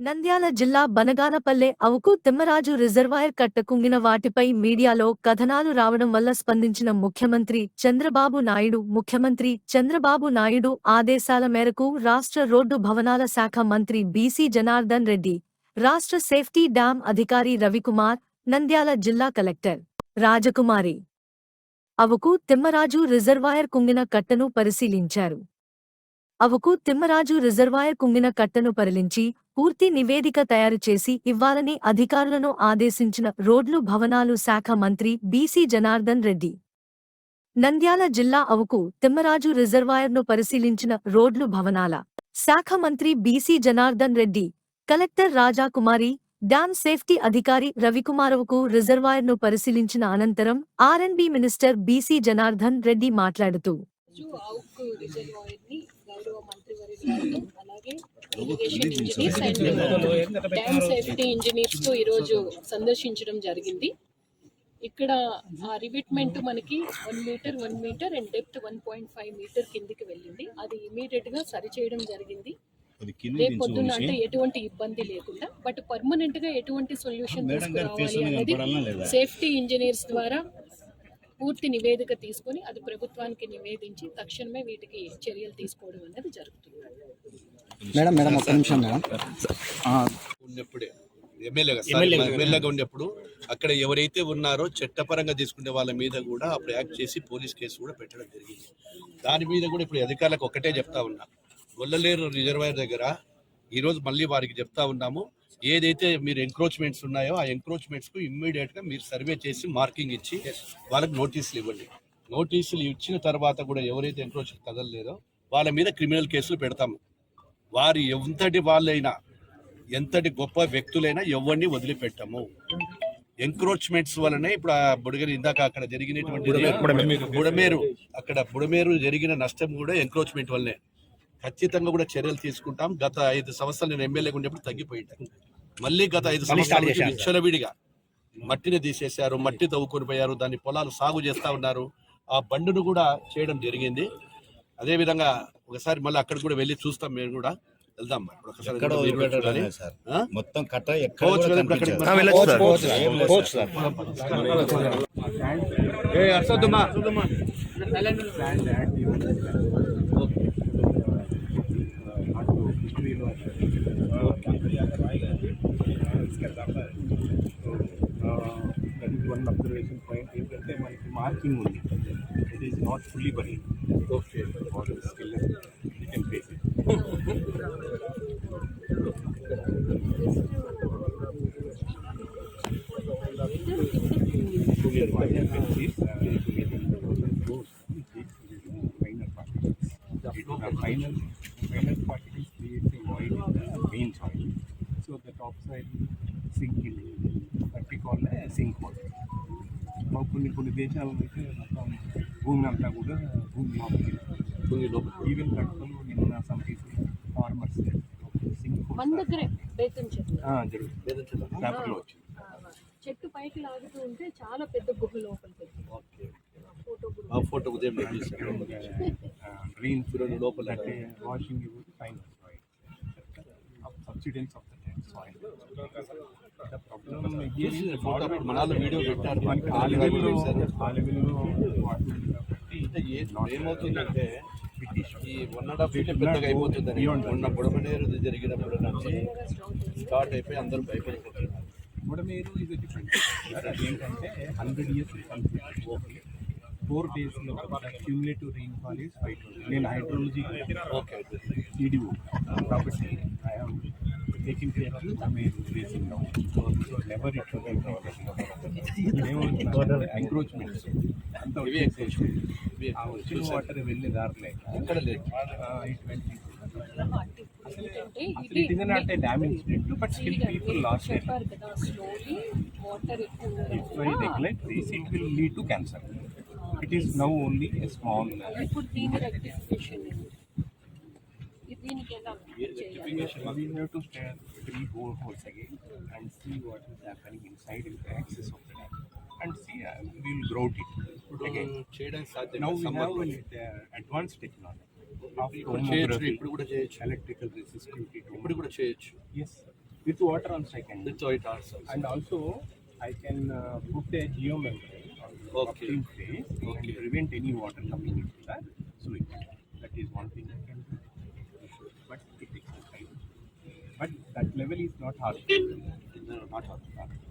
నంద్యాల జిల్లా బనగానపల్లె అవుకు తిమ్మరాజు రిజర్వాయర్ కట్ట కుంగిన వాటిపై మీడియాలో కథనాలు రావడం వల్ల స్పందించిన ముఖ్యమంత్రి చంద్రబాబు నాయుడు ముఖ్యమంత్రి చంద్రబాబు నాయుడు ఆదేశాల మేరకు రాష్ట్ర రోడ్డు భవనాల శాఖ మంత్రి బీసీ జనార్దన్ రెడ్డి రాష్ట్ర సేఫ్టీ డ్యాం అధికారి రవికుమార్ నంద్యాల జిల్లా కలెక్టర్ రాజకుమారి. అవుకు తిమ్మరాజు రిజర్వాయర్ కుంగిన కట్టను పరిశీలించారు. అవుకు తిమ్మరాజు రిజర్వాయర్ కుంగిన కట్టను పరిలించి పూర్తి నివేదిక తయారు చేసి ఇవ్వాలని అధికారులను ఆదేశించిన రోడ్లు భవనాలు శాఖ మంత్రి బీసీ జనార్దన్ రెడ్డి. నంద్యాల జిల్లా అవుకు తిమ్మరాజు రిజర్వాయర్ను పరిశీలించిన రోడ్లు భవనాల శాఖ మంత్రి BC Janardhan Reddy collector Rajakumari dam safety అధికారి రవికుమారవుకు రిజర్వాయర్ను పరిశీలించిన అనంతరం RNB minister BC Janardhan Reddy మాట్లాడుతూ గౌరవ అలాగే irrigation engineers and dam safety ఇంజనీర్స్తో ఈరోజు సందర్శించడం జరిగింది. ఇక్కడ ఆ రివిట్మెంట్ మనకి one metre one metre and depth one point five metre కిందికి వెళ్ళింది. అది ఇమీడియట్గా సరి చేయడం జరిగింది. అది కింద రేపు పొద్దున్న అంటే ఎటువంటి ఇబ్బంది లేకుండా బట్ పర్మనెంట్గా ఎటువంటి సొల్యూషన్ తీసుకురావాలి అనేది సేఫ్టీ ఇంజనీర్స్ ద్వారా పూర్తి నివేదిక తీసుకొని అది ప్రభుత్వానికి నివేదించి తక్షణమే వీటికి చర్యలు తీసుకోవడం అనేది జరుగుతుంది. మేడం మేడం ఒక్క నిమిషం మేడం. ఉన్నప్పుడే. ఎమ్మెల్యేగా ఎమ్మెల్యేగా ఉన్నప్పుడు అక్కడ ఎవరైతే ఉన్నారో చట్టపరంగా తీసుకునే వాళ్ళ మీద కూడా అప్పుడు యాక్ట్ చేసి పోలీస్ కేసు కూడా పెట్టడం జరిగింది. దాని మీద కూడా ఇప్పుడు అధికారులకు ఒకటే చెప్తా ఉన్నా. గొల్లలేరు రిజర్వాయర్ దగ్గర ఈరోజు మళ్ళీ వారికి చెప్తా ఉన్నాము. ఏదైతే మీరు ఎంక్రోచ్మెంట్స్ ఉన్నాయో ఆ ఎంక్రోచ్మెంట్స్కు ఇమ్మీడియట్గా మీరు సర్వే చేసి మార్కింగ్ ఇచ్చి వాళ్ళకి నోటీసులు ఇవ్వండి. నోటీసులు ఇచ్చిన తర్వాత కూడా ఎవరైతే ఎంక్రోచ్ కదలలేదో వాళ్ళ మీద క్రిమినల్ కేసులు పెడతాము. వారు ఎంతటి వాళ్ళైనా ఎంతటి గొప్ప వ్యక్తులైనా ఎవరిని వదిలిపెట్టము. ఎంక్రోచ్మెంట్స్ వలనే ఇప్పుడు ఆ బుడగరి ఇందాక అక్కడ జరిగినటువంటి బుడమేరు అక్కడ బుడమేరు జరిగిన నష్టం కూడా ఎంక్రోచ్మెంట్ వల్లనే. ఖచ్చితంగా కూడా చర్యలు తీసుకుంటాం. గత ఐదు సంవత్సరాలు నేను ఎమ్మెల్యేగా ఉన్నప్పుడు తగ్గిపోయింటాను మళ్ళీ గత ఐదు సంవత్సరాల నుంచి విచ్చలవిడిగా మట్టిని తీసేశారు మట్టి తవ్వుకొని పోయారు దాన్ని పొలాలు సాగు చేస్తా ఉన్నారు. ఆ బండును కూడా చేయడం జరిగింది. అదే విధంగా ఒకసారి మళ్ళీ అక్కడ కూడా వెళ్ళి చూస్తాం మేము కూడా. వెళ్దాం? మొత్తం కట్ట ఎక్కడ పోవచ్చు కూడా కదా ఇప్పుడు అక్కడికి కనిపించదు. మనం. పోవచ్చు సార్. ఏం లేదు sir. That is one observation point ఏంటంటే మనకి మార్కింగ్ ఉంది it is not fully buried okay skill you can face it final final particles create a void in the main soil so the top side sink in that we call a sink hole మా కొన్ని కొన్ని దేశాల్లో అయితే మొత్తం భూమి అంతా కూడా భూమి లోపలికి భూమి లోపలికి. ఈవెన్ కట్టుకొని నిన్న సమ్ పీపుల్ ఫార్మర్స్ సింక్ మన దగ్గరే బేతం చెట్టు జరుగుతుంది పేపర్లో వచ్చింది. చెట్టు పైకి లాగుతూ ఉంటే చాలా పెద్ద గుహ లోపలికి ఆ ఫోటో ఉదయం తీశాను. డ్రైన్ లోపల. The problem here is photo అప్పుడు మనాలో వీడియో పెట్టారు. మనకి ఆ లెవెల్లో ఆ లెవెల్లో ఏ- ఏమవుతుందంటే ఈ వన్ అండ్ హాఫ్ ఫీట్ పెద్దగా అయిపోతుందని. మొన్న బుడమనేరు జరిగినప్పుడు నుంచి స్టార్ట్ అయిపోయి అందరూ భయపడిపోతున్నారు. బుడమేరు ఇది డిఫరెంట్ అదేంటంటే హండ్రెడ్ ఇయర్స్ ఫోర్ డేస్లో క్యూములేటివ్ రెయిన్ఫాల్ ఈస్ ఫైవ్ నేను హైడ్రాలజీ ఓకే ఈడిఓ కాబట్టి నౌ నెవర్ ఇట్ అంత ఆ వచ్చిన వాటర్ వెళ్ళే ఎక్కడ లేదు. అసలు is not a dam incident but still people lost small. ఇప్పుడు దీని rectification దీనికి ఎలా చేయాలి We have to stare three bore holes again and see what is happening inside in the axis of the dam. And see, uh, we will grout it again. చేయడానికి సాధ్యం Now లేదు. we Summer have లో. uh, advanced technology of ఇప్పుడు చేయొచ్చు tomography, ఇప్పుడు కూడా చేయొచ్చు electrical resistivity ఇప్పుడు కూడా చేయొచ్చు Yes, with water on second. With white also. And also, I can uh, put a geo membrane on the Okay. upstream phase and prevent any water coming into the sewage. That is one thing level is not hard. No, not hard.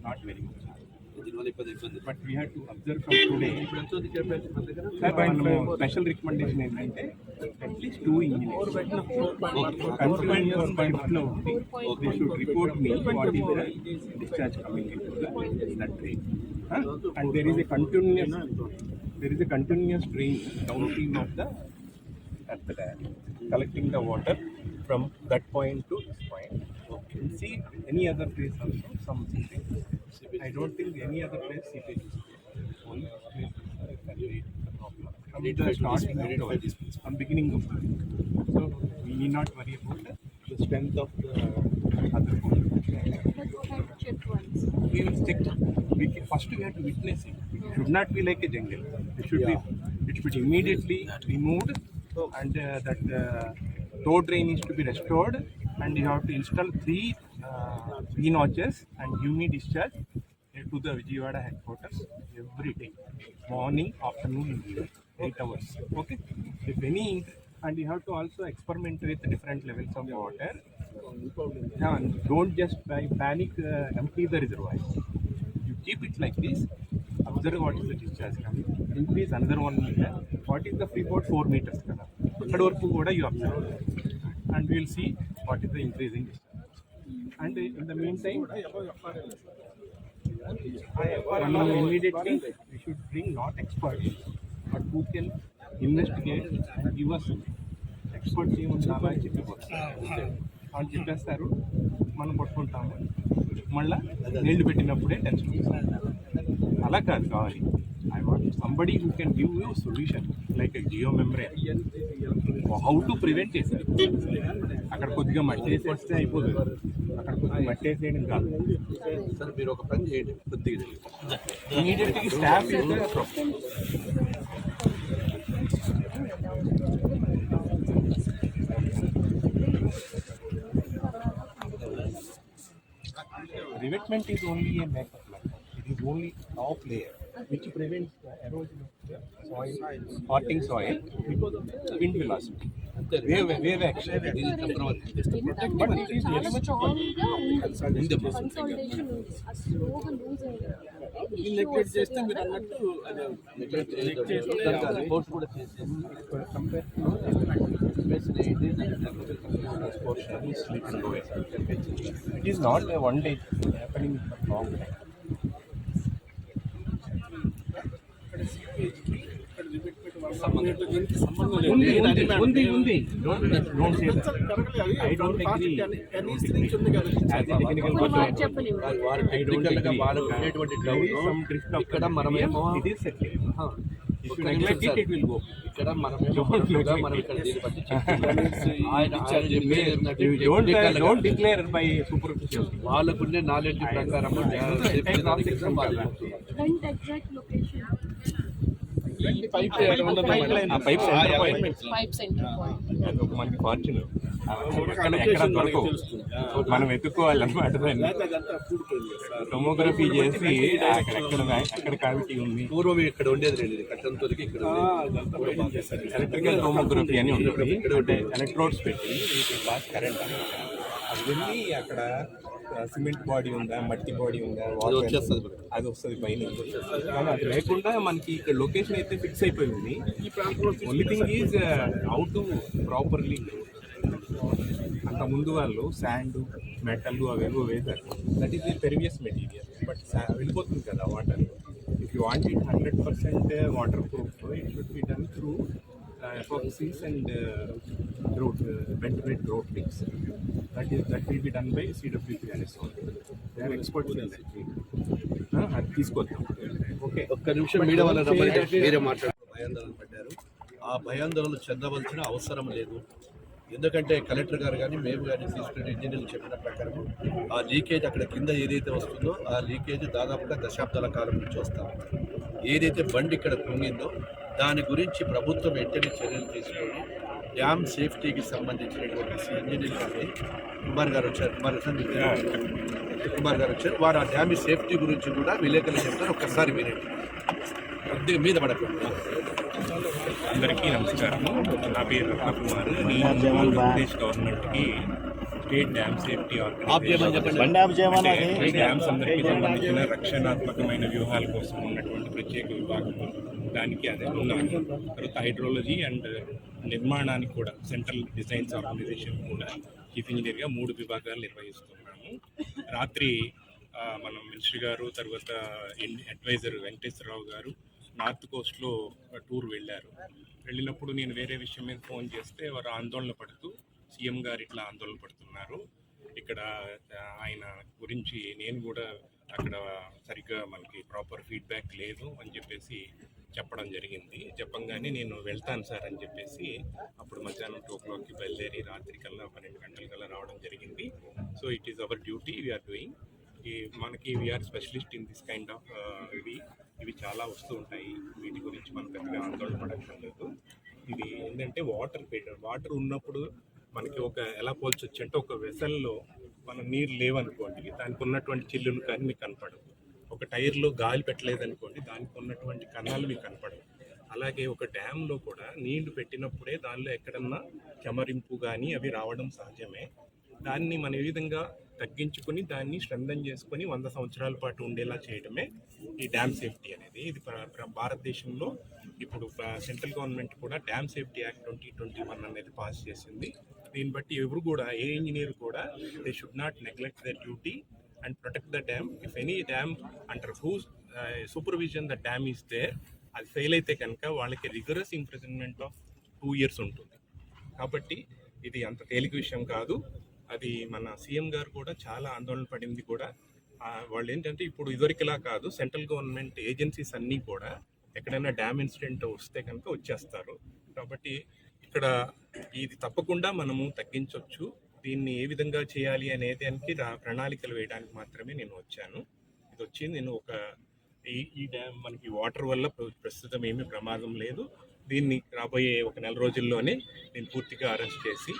Not very much hard. దీనివల్ల ఇబ్బంది ఇబ్బంది But we have to observe from today. ఇప్పుడు ఎంత ఉంది capacity మన దగ్గర మనము special recommendation ఏంటంటే అట్లీస్ట్ టూ ఇంజనీర్స్ కంటిన్యూస్ పైప్లో ఉంది they should report me what is the discharge coming in that drain and there is a continuous there is a continuous drain downstream of the at the dam, collecting the water from that point to this point. Okay. See any other place also, some seepage. I don't think any other place seepage is there. Only place is create the problem. From the starting of the, from beginning of the week. So we need not worry about the, the strength of the other pole. We will stick. We can, first we have to witness it. It should not be like a jungle. It should be. It should be immediately removed, and uh, that uh, tow drain is to be restored, and you have to install three uh, three notches and give me discharge uh, to the Vijayawada headquarters every day, morning, afternoon, and evening, eight hours. Okay. If any, and you have to also experiment with different levels of water. Yeah, and don't just by panic uh, empty the reservoir. You keep it like this. Observe what is the discharge coming. Increase another one meter. What is the free port? Four meters. కదా. ఇక్కడ వరకు కూడా you observe. And we will see what is the increase in discharge. And in the meantime, మనం immediately we should bring not experts, but who can investigate and give us experts ఏముంది అలా అని చెప్పిపోతారు వాళ్ళు చెప్పేస్తారు మనం పట్టుకుంటాము మళ్ళా నీళ్ళు పెట్టినప్పుడే టెన్షన్ అలా కాదు కావాలి I want somebody who can give you solution like geo memory how to prevent చేశారు అక్కడ కొద్దిగా మట్టి వేసేస్తే అయిపోతుంది అక్కడ కొద్దిగా మట్టి వేసేయడం కాదు సార్ మీరు ఒక పని చేయండి కొద్దిగా ఇమీడియట్గా staff Revetment is only a makeup layer. It is only top layer which prevents the erosion of the soil, rotting soil because of the wind velocity. Wave, wave action. ఇది temporary. But it is very much consultation ఆ స్లోగా loose neglect చేస్తే మీరు అన్నట్టు అది neglect చేయొద్దు. Reports కూడా చేసేసి It is not a one day thing, happening ఉండేటువంటి డౌట్ ఇక్కడ మనమేమో it is settle ah, if ఒక్క యు నిమిషం neglect sir. It will go ఇక్కడ మనమేమో ముందుగా మనం ఇక్కడ దీన్ని బట్టి చెప్తున్నాం. ఆయన ఆయన చెప్పేది ఏంటంటే యు డోంట్ technical గా don't declare by superficial వాళ్ళకుండే knowledge ప్రకారం Take off six and వాళ్ళు front exact location pipe centre మనకి ఫార్చ్యూన్ మనం వెతుక్కోవాలి అనమాట దాన్ని టొమోగ్రఫీ చేసి అక్కడ కావిటీ ఉంది. పూర్వం ఇక్కడ ఉండేది కట్టంతోరికి ఇక్కడ ఉండేది. ఎలక్ట్రికల్ టోమోగ్రఫీ అని ఉంటుంది. ఎలక్ట్రోడ్స్ పెట్టి పాస్ కరెంట్ అది వెళ్ళి అక్కడ సిమెంట్ బాడీ ఉందా మట్టి బాడీ ఉందా అది వస్తుంది పైన. కానీ అది లేకుండా మనకి ఇక్కడ లొకేషన్ అయితే ఫిక్స్ అయిపోయింది. Only thing is how to properly అంత ముందు వాళ్ళు శాండ్ మెటల్ అవేవో వేశారు. That is the pervious material but వెళ్ళిపోతుంది కదా water if you want it hundred percent waterproof it should be done through epoxies and road ventilate road links that is that will be done by CWP అనేసి they are experts in that అది తీసుకొద్దాం okay ఒక్క నిమిషం media వాళ్ళ రమ్మని మీరే మాట్లాడారు. భయాందోళన పడ్డారు. ఆ భయాందోళన చెందవలసిన అవసరం లేదు. ఎందుకంటే కలెక్టర్ గారు కానీ మేము కానీ తీసుకునే ఇంజనీర్లు చెప్పిన ప్రకారం ఆ లీకేజ్ అక్కడ కింద ఏదైతే వస్తుందో ఆ లీకేజ్ దాదాపుగా దశాబ్దాల కాలం నుంచి వస్తా. ఏదైతే బండి ఇక్కడ కుంగిందో దాని గురించి ప్రభుత్వం వెంటనే చర్యలు తీసుకొని డ్యామ్ సేఫ్టీకి సంబంధించినటువంటి ఇంజనీర్ కానీ కుమార్ గారు వచ్చారు కుమార్ గారు కుమార్ గారు వచ్చారు. వారు ఆ డ్యామ్ సేఫ్టీ గురించి కూడా విలేకరులు చెప్తారు. ఒక్కసారి వినండి. కొద్దిగా మీద పడకండి. అందరికీ నమస్కారము నా పేరు రత్నకుమార్ నేను ఆంధ్రప్రదేశ్ గవర్నమెంట్కి స్టేట్ డ్యామ్ సేఫ్టీ ఈ డ్యామ్స్ అందరికీ సంబంధించిన రక్షణాత్మకమైన వ్యూహాల కోసం ఉన్నటువంటి ప్రత్యేక విభాగం. దానికి అదే ఉన్నాయి తర్వాత హైడ్రాలజీ అండ్ నిర్మాణానికి కూడా సెంట్రల్ డిజైన్స్ ఆర్గనైజేషన్ కూడా చీఫ్ ఇంజనీర్గా మూడు విభాగాలు నిర్వహిస్తున్నాము. రాత్రి మనం మినిస్టర్ గారు తర్వాత అడ్వైజర్ వెంకటేశ్వరరావు గారు నార్త్ కోస్ట్లో టూర్ వెళ్ళారు. వెళ్ళినప్పుడు నేను వేరే విషయం మీద ఫోన్ చేస్తే వారు ఆందోళన పడుతూ సీఎం గారు ఇట్లా ఆందోళన పడుతున్నారు. ఇక్కడ ఆయన గురించి నేను కూడా అక్కడ సరిగ్గా మనకి ప్రాపర్ ఫీడ్బ్యాక్ లేదు అని చెప్పేసి చెప్పడం జరిగింది. చెప్పంగానే నేను వెళ్తాను సార్ అని చెప్పేసి అప్పుడు మధ్యాహ్నం టూ ఓ క్లాక్కి బయలుదేరి రాత్రి కల్లా పన్నెండు గంటల కల్లా రావడం జరిగింది. So it is our duty we are doing ఈ మనకి we are specialist in this kind of ఇవి ఇవి చాలా వస్తూ ఉంటాయి. వీటి గురించి మనం పెద్దగా ఆందోళన పడక్కర్లేదు. ఇది ఏంటంటే వాటర్ వాటర్ ఉన్నప్పుడు మనకి ఒక ఎలా పోల్చొచ్చు అంటే ఒక వెసల్లో మన నీరు లేవనుకోండి దానికి ఉన్నటువంటి చిల్లులు కానీ మీకు కనపడదు ఒక టైర్లో గాలి పెట్టలేదు అనుకోండి దానికి ఉన్నటువంటి కణాలు మీకు కనపడవు. అలాగే ఒక డ్యామ్లో కూడా నీళ్ళు పెట్టినప్పుడే దానిలో ఎక్కడన్నా చెమరింపు కానీ అవి రావడం సహజమే దాన్ని మనం ఏ విధంగా తగ్గించుకొని దాన్ని శ్రద్ధం చేసుకొని వంద సంవత్సరాల పాటు ఉండేలా చేయడమే ఈ డ్యామ్ సేఫ్టీ అనేది. ఇది ప్ర- ప్ర- భారతదేశంలో ఇప్పుడు సెంట్రల్ గవర్నమెంట్ కూడా dam safety act twenty twenty one అనేది పాస్ చేసింది. దీన్ని బట్టి ఎవరు కూడా ఏ ఇంజనీర్ కూడా they should not neglect the duty and protect the dam if any dam under whose supervision the dam is there అది ఫెయిల్ అయితే కనుక వాళ్ళకి rigorous imprisonment of two years ఉంటుంది. కాబట్టి ఇది అంత తేలిక విషయం కాదు. అది మన సీఎం గారు కూడా చాలా ఆందోళన పడింది కూడా. వాళ్ళు ఏంటంటే ఇప్పుడు ఇదివరకులా కాదు సెంట్రల్ గవర్నమెంట్ ఏజెన్సీస్ అన్నీ కూడా ఎక్కడైనా డ్యామ్ ఇన్సిడెంట్ వస్తే కనుక వచ్చేస్తారు. కాబట్టి ఇక్కడ ఇది తప్పకుండా మనము తగ్గించవచ్చు దీన్ని ఏ విధంగా చేయాలి అనే దానికి రా- ప్రణాళికలు వేయడానికి మాత్రమే నేను వచ్చాను. ఇది వచ్చి నేను ఒక ఈ ఈ డ్యామ్ మనకి వాటర్ వల్ల ప్ర- ప్రస్తుతం ఏమీ ప్రమాదం లేదు. దీన్ని రాబోయే ఒక నెల రోజుల్లోనే నేను పూర్తిగా అరెస్ట్ చేసి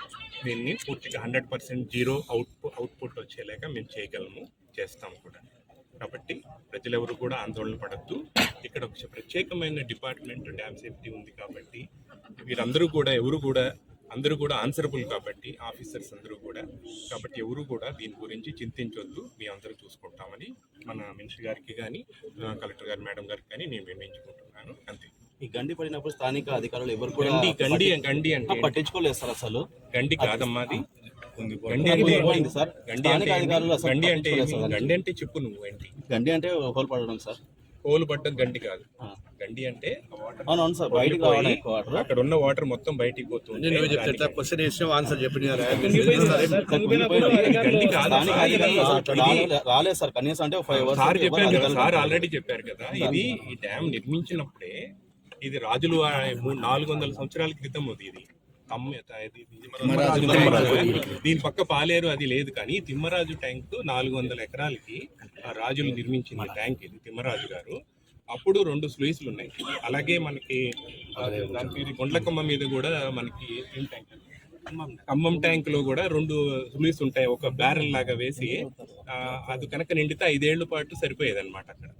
దీన్ని పూర్తిగా hundred percent zero out output వచ్చేలాగా మేము చేయగలము చేస్తాం కూడా. కాబట్టి ప్రజలెవరు కూడా ఆందోళన పడద్దు. ఇక్కడ ఒక ప్రత్యేకమైన డిపార్ట్మెంట్ డ్యామ్ సేఫ్టీ ఉంది కాబట్టి వీరందరూ కూడా ఎవరు కూడా అందరూ కూడా ఆన్సరబుల్ కాబట్టి ఆఫీసర్స్ అందరూ కూడా. కాబట్టి ఎవరు కూడా దీని గురించి చింతించొద్దు. మేము అందరూ చూసుకుంటామని మన మినిస్టర్ గారికి కానీ కలెక్టర్ గారి మేడం గారికి కానీ నేను వినియోగించుకుంటున్నాను అంతే. ఈ గండి పడినప్పుడు స్థానిక అధికారులు ఎవరు కూడా గండి గండి గండి అంటే పట్టించుకోలేదు సార్ అసలు. గండి కాదమ్మా అది. గండి అంటే గండి అంటే గండి అంటే గండి అంటే చెప్పు నువ్వు ఏంటి? గండి అంటే హోల్ పడడం సార్. కోలు పడ్డం గండి కాదు. గండి అంటే అవునవును సార్. బయటకు రావడం ఎక్కువ వాటర్? అక్కడ ఉన్న వాటర్ మొత్తం బయటికి పోతుంది నువ్వు చెప్తే క్వశ్చన్ వేసిన ఆన్సర్ రాలే- రాలేదు? సార్ కనీసం అంటే ఫైవ్ అవర్స్ సార్ చెప్పారు. కదా సార్ ఆల్రెడీ చెప్పారు కదా. ఇది ఈ డ్యామ్ నిర్మించినప్పుడే ఇది రాజులు మూడు నాలుగు వందల సంవత్సరాల క్రితం ఉంది ఇది. దీని పక్క పాలేరు అది లేదు కానీ తిమ్మరాజు ట్యాంక్ నాలుగు వందల ఎకరాలకి ఆ రాజులు నిర్మించింది ట్యాంక్ ఇది తిమ్మరాజు గారు. అప్పుడు రెండు స్లూయిస్లు ఉన్నాయి. అలాగే మనకి ఆ, దాని పేరు గుండ్లకమ్మ మీద కూడా మనకి ఏం ట్యాంక్? ఖమ్మం. ట్యాంక్లో కూడా రెండు స్లూయిస్ ఉంటాయి. ఒక బ్యారెల్ లాగా వేసి అది కనుక నిండితే ఐదేళ్ళ పాటు సరిపోయేది అనమాట అక్కడ.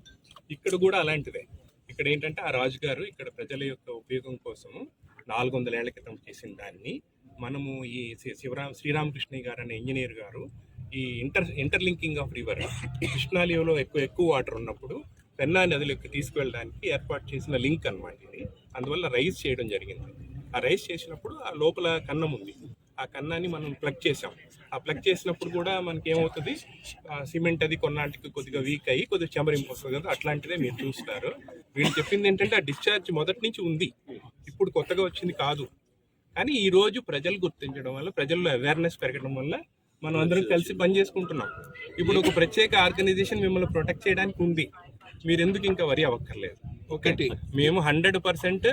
ఇక్కడ కూడా అలాంటిదే. ఇక్కడ ఏంటంటే ఆ రాజుగారు ఇక్కడ ప్రజల యొక్క ఉపయోగం కోసము నాలుగు వందల ఏళ్ళ క్రితం చేసిన దాన్ని మనము ఈ శివరామ్ శ్రీరామకృష్ణ గారు అనే ఇంజనీర్ గారు ఈ ఇంటర్ ఇంటర్లింకింగ్ ఆఫ్ రివర్ కృష్ణాలియోలో ఎక్కువ ఎక్కువ వాటర్ ఉన్నప్పుడు పెన్నా నదిలోకి తీసుకువెళ్ళడానికి ఏర్పాటు చేసిన లింక్ అనమాట ఇది. అందువల్ల రైస్ చేయడం జరిగింది. ఆ రైస్ చేసినప్పుడు ఆ లోపల కన్నం ఉంది. ఆ కన్నాన్ని మనం ప్లగ్ చేసాం ఆ ప్లగ్ చేసినప్పుడు కూడా మనకి ఏమవుతుంది సిమెంట్ అది కొన్నాటికి కొద్దిగా వీక్ అయ్యి కొద్దిగా చెమరింపు వస్తుంది కదా అట్లాంటిదే మీరు చూస్తారు. వీళ్ళు చెప్పింది ఏంటంటే ఆ డిశ్చార్జ్ మొదటి నుంచి ఉంది. ఇప్పుడు కొత్తగా వచ్చింది కాదు. కానీ ఈ రోజు ప్రజలు గుర్తించడం వల్ల ప్రజల్లో అవేర్నెస్ పెరగడం వల్ల మనం అందరం కలిసి పని చేసుకుంటున్నాం. ఇప్పుడు ఒక ప్రత్యేక ఆర్గనైజేషన్ మిమ్మల్ని ప్రొటెక్ట్ చేయడానికి ఉంది. మీరు ఎందుకు ఇంకా వరి అవ్వక్కర్లేదు. ఒకటి మేము హండ్రెడ్ పర్సెంట్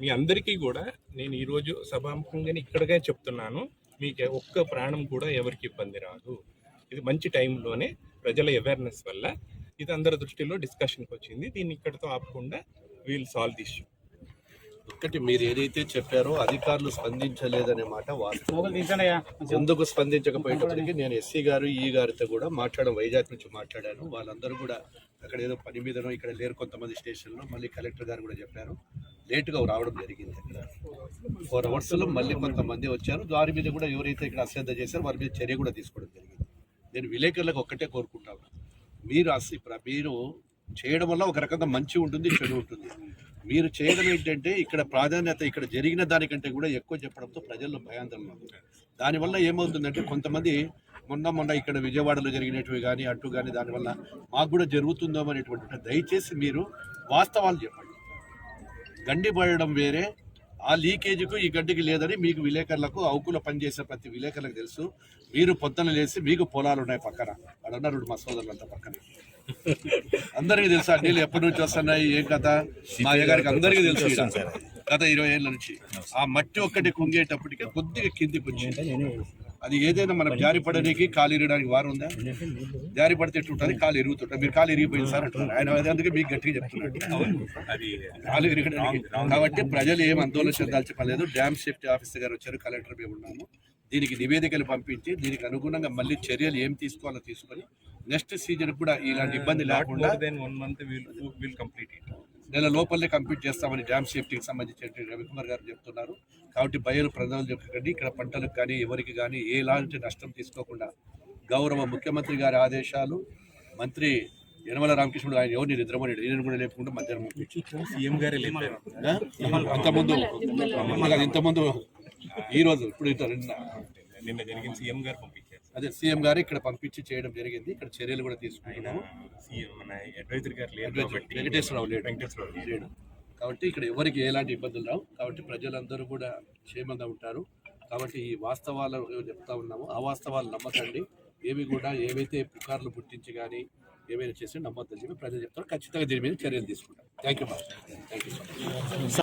మీ అందరికీ కూడా నేను ఈరోజు సభాముఖంగానే ఇక్కడగా చెప్తున్నాను. మీకు ఒక్క ప్రాణం కూడా ఎవరికి ఇబ్బంది రాదు. ఇది మంచి టైంలోనే ప్రజల అవేర్నెస్ వల్ల ఇది అందరి దృష్టిలో డిస్కషన్కి వచ్చింది. దీన్ని ఇక్కడితో ఆపకుండా వీల్ సాల్వ్ ది ఇష్యూ ఒకటి మీరు ఏదైతే చెప్పారో అధికారులు స్పందించలేదనే మాట వాస్తవం. ఎందుకు స్పందించకపోయేటప్పటికి నేను ఎస్సీ గారు ఈ గారితో కూడా మాట్లాడడం వైజాగ్ నుంచి మాట్లాడాను. వాళ్ళందరూ కూడా అక్కడ ఏదో పని మీదనో ఇక్కడ లేరు కొంతమంది స్టేషన్లో. మళ్ళీ కలెక్టర్ గారు కూడా చెప్పారు. లేటుగా రావడం జరిగింది అక్కడ. ఫోర్ అవర్స్లో మళ్ళీ కొంతమంది వచ్చారు. దారి మీద కూడా ఎవరైతే ఇక్కడ అశ్రద్ధ చేశారో వారి మీద చర్య కూడా తీసుకోవడం జరిగింది. నేను విలేకరులకు ఒక్కటే కోరుకుంటాను మీరు అసలు ఇప్పుడు మీరు చేయడం వల్ల ఒక రకంగా మంచి ఉంటుంది చెడు ఉంటుంది. మీరు చేయడం ఏంటంటే ఇక్కడ ప్రాధాన్యత ఇక్కడ జరిగిన దానికంటే కూడా ఎక్కువ చెప్పడంతో ప్రజల్లో భయాందోళన. దానివల్ల ఏమవుతుందంటే కొంతమంది మొన్న మొన్న ఇక్కడ విజయవాడలో జరిగినటివి కానీ అటు కానీ దానివల్ల మాకు కూడా జరుగుతుందో అనేటువంటి దయచేసి మీరు వాస్తవాలు చెప్పండి. గండి పడడం వేరే ఆ లీకేజ్కు ఈ గడ్డికి లేదని మీకు విలేకరులకు అవుకులో పనిచేసే ప్రతి విలేకరులకు తెలుసు. మీరు పొద్దున లేసి మీకు పొలాలు ఉన్నాయి పక్కన. అడన్నారు మా సోదరులంతా పక్కన. అందరికీ తెలుసు ఆ నీళ్ళు ఎప్పటి నుంచి వస్తున్నాయి ఏం కథ? మా అయ్యగారికి అందరికీ తెలుసు. గత ఇరవై ఏళ్ళ నుంచి. ఆ మట్టి ఒక్కటి కుంగేటప్పటికే కొద్దిగా కిందికి వచ్చింది. అది ఏదైనా మనం జారి పడడానికి కాలు ఇరగడానికి వారం ఉందా? జారి పడితే ఎట్టుంటుంది కాలు ఇరుగుతుంటుంది. మీరు కాలు ఇరిగిపోయింది సార్ అంటున్నారు. ఆయన అదే అందుకే మీకు గట్టిగా చెప్తున్నాడు. అది కాలు ఇరగడానికి. కాబట్టి ప్రజలు ఏం ఆందోళన చెందాల్సిన పని లేదు డ్యామ్ సేఫ్టీ ఆఫీసర్ గారు వచ్చారు. కలెక్టర్ మేము ఉన్నాము. దీనికి నివేదికలు పంపించి దీనికి అనుగుణంగా మళ్ళీ చర్యలు ఏం తీసుకోవాలో తీసుకొని నెక్స్ట్ సీజన్ కూడా ఇలాంటి ఇబ్బంది లేకుండా నెల లోపలే కంప్లీట్ చేస్తామని డ్యామ్ సేఫ్టీకి సంబంధించి రవికుమార్ గారు చెప్తున్నారు. కాబట్టి బయలు ప్రజలు చెప్పకండి ఇక్కడ పంటలకు కానీ ఎవరికి కానీ ఎలాంటి నష్టం తీసుకోకుండా గౌరవ ముఖ్యమంత్రి గారి ఆదేశాలు మంత్రి యనమల రామకృష్ణుడు ఆయన ఎవరిని నిద్రమని ఈయన కూడా లేపుకుంటూ మధ్యాహ్నం సీఎం గారే లేపారు. ఇంతకుముందు ఈ రోజు ఇప్పుడు నిన్న. నిన్న జరిగిన సీఎం గారు పంపించారు. అదే సీఎం గారు ఇక్కడ పంపించి చేయడం జరిగింది. ఇక్కడ చర్యలు కూడా కాబట్టి వెంకటేశ్వరరావు లేడు. వెంకటేశ్వరరావు లేరు. లేడు. కాబట్టి ఇక్కడ ఎవరికి ఎలాంటి ఇబ్బందులు రావు. కాబట్టి ప్రజలందరూ కూడా క్షేమంగా ఉంటారు. కాబట్టి ఈ వాస్తవాలు చెప్తా ఉన్నాము ఆ వాస్తవాలు నమ్మకండి. ఏవి కూడా ఏవైతే పుకార్లు పుట్టించి కానీ ఏమైనా చేసి నమ్మొద్దని చెప్పి ప్రజలు చెప్తారు. ఖచ్చితంగా దీని మీద చర్యలు తీసుకుంటారు థ్యాంక్ యూ థ్యాంక్ యూ